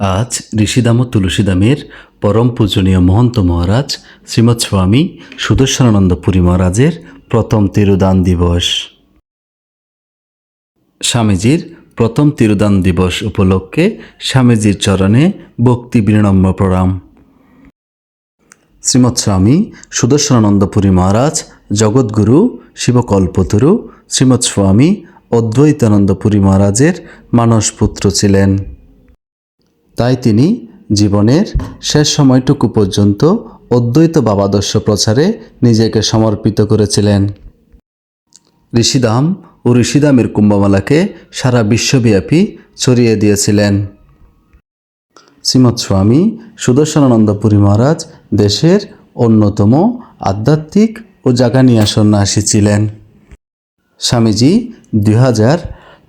আজ ঋষিদাম তুলসীদামের পরম পূজনীয় মহন্ত মহারাজ শ্রীমৎ স্বামী সুদর্শনানন্দ পুরী মহারাজের প্রথম তিরুদান দিবস। স্বামীজির প্রথম তিরুদান দিবস উপলক্ষে স্বামীজির চরণে ভক্তি বিনম্র প্রণাম। শ্রীমৎ স্বামী সুদর্শনানন্দ পুরী মহারাজ জগৎগুরু শিবকল্পতরু শ্রীমৎ স্বামী অদ্বৈতানন্দ পুরী মহারাজের মানসপুত্র ছিলেন। তাই তিনি জীবনের শেষ সময়টুকু পর্যন্ত অদ্বৈত বাবাদর্শ প্রচারে নিজেকে সমর্পিত করেছিলেন। ঋষিদাম ও ঋষিদামের কুম্ভমেলাকে সারা বিশ্বব্যাপী ছড়িয়ে দিয়েছিলেন। শ্রীমৎ স্বামী সুদর্শনানন্দ পুরী মহারাজ দেশের অন্যতম আধ্যাত্মিক ও জাগানিয়া সন্ন্যাসী ছিলেন। স্বামীজি দুই হাজার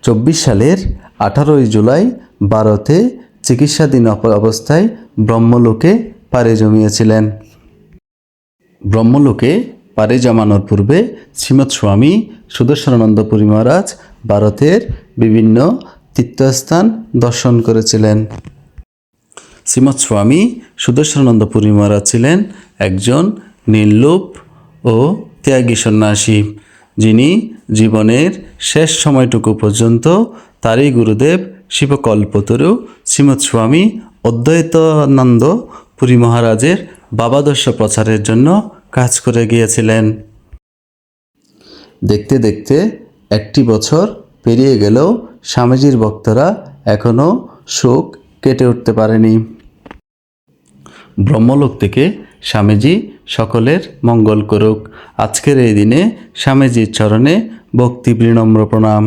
চব্বিশ সালের আঠারোই জুলাই ভারতে চিকিৎসাধীন অবস্থায় ব্রহ্মলোকে পাড়ি জমিয়েছিলেন। ব্রহ্মলোকে পাড়ি জমানোর পূর্বে শ্রীমৎ স্বামী সুদর্শনানন্দ পুরী মহারাজ ভারতের বিভিন্ন তীর্থস্থান দর্শন করেছিলেন। শ্রীমৎ স্বামী সুদর্শনানন্দ পুরী মহারাজ ছিলেন একজন নির্লোপ ও ত্যাগী সন্ন্যাসী, যিনি জীবনের শেষ সময়টুকু পর্যন্ত তারই গুরুদেব শিবকল্পতরু শ্রীমৎ স্বামী অদ্বৈতানন্দ পুরী মহারাজের বাবাদর্শ প্রচারের জন্য কাজ করে গিয়েছিলেন। দেখতে দেখতে একটি বছর পেরিয়ে গেলেও স্বামীজির ভক্তরা এখনও শোক কেটে উঠতে পারেনি। ব্রহ্মলোক থেকে স্বামীজি সকলের মঙ্গল করুক। আজকের এই দিনে স্বামীজির চরণে ভক্তি বিনম্র প্রণাম।